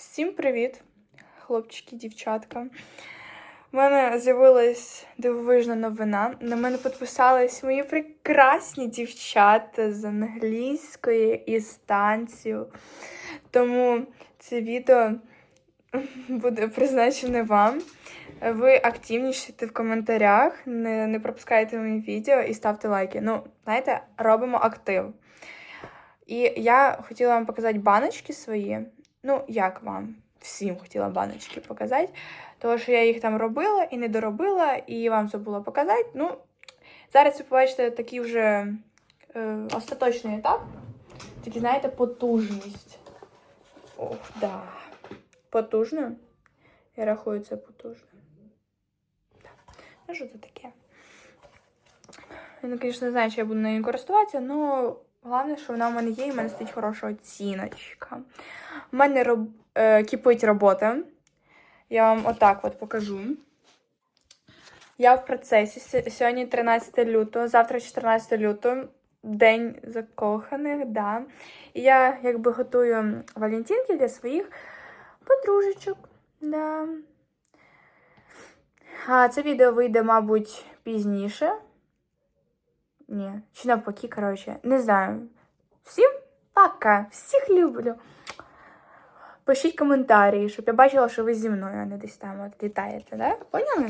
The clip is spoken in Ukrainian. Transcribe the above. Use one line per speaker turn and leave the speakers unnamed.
Всім привіт, хлопчики, дівчатка. У мене з'явилась дивовижна новина. На мене підписались мої прекрасні дівчата з англійської і станцію. Тому це відео буде призначене вам. Ви активнішите в коментарях, не, не пропускайте мої відео і ставте лайки. Ну, знаєте, робимо актив. І я хотіла вам показати баночки свої. Ну, як вам? Всім хотіла баночки показати. Тому що я їх там робила і не доробила, і вам забула показати. Ну, зараз ви побачите такий вже е, остаточний етап. Такий, знаєте, потужність. Ох, да. Потужно. Я рахую це потужно. Так. Ну, що це таке? Я, ну, звісно, не знаю, чи я буду нею користуватися, але головне, що вона в мене є, і в мене стоїть хороша оціночка. У мене роб... е, кипить робота. Я вам отак от покажу. Я в процесі. Сьогодні 13 лютого, завтра 14 лютого, день закоханих, да. І я якби готую валентинки для своїх подружечок. Да. А це відео вийде, мабуть, пізніше. Ні, чи навпаки, коротше, не знаю. Всім пока! Всіх люблю! Пишіть коментарі, щоб я бачила, що ви зі мною, а не десь там от літаєте, да? Поняли?